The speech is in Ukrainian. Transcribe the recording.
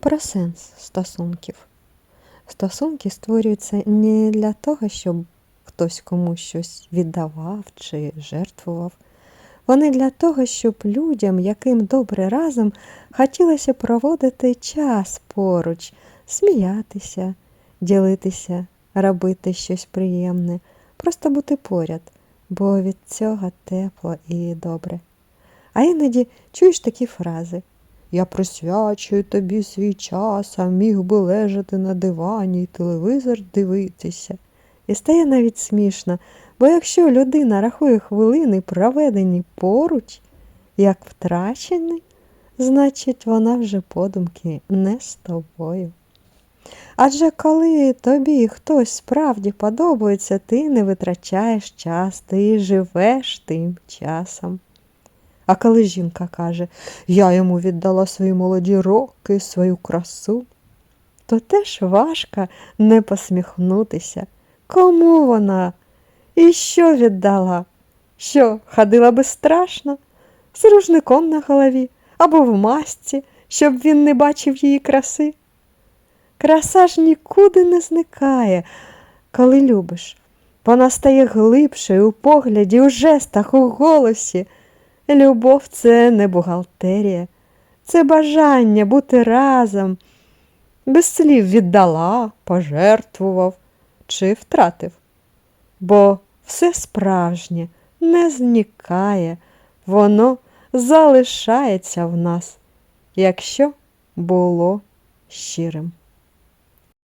Про сенс стосунків. Стосунки створюються не для того, щоб хтось комусь щось віддавав чи жертвував. Вони для того, щоб людям, яким добре разом, хотілося проводити час поруч, сміятися, ділитися, робити щось приємне, просто бути поряд, бо від цього тепло і добре. А іноді чуєш такі фрази. Я присвячую тобі свій час, а міг би лежати на дивані і телевізор дивитися. І стає навіть смішно, бо якщо людина рахує хвилини, проведені поруч, як втрачені, значить вона вже подумки не з тобою. Адже коли тобі хтось справді подобається, ти не витрачаєш час, ти живеш тим часом. А коли жінка каже, я йому віддала свої молоді роки, свою красу, то теж важко не посміхнутися. Кому вона? І що віддала? Що, ходила би страшно? З рушником на голові або в масці, щоб він не бачив її краси? Краса ж нікуди не зникає, коли любиш. Вона стає глибшою у погляді, у жестах, у голосі. Любов це не бухгалтерія, це бажання бути разом. Без слів віддала, пожертвував чи втратив. Бо все справжнє не зникає, воно залишається в нас, якщо було щирим.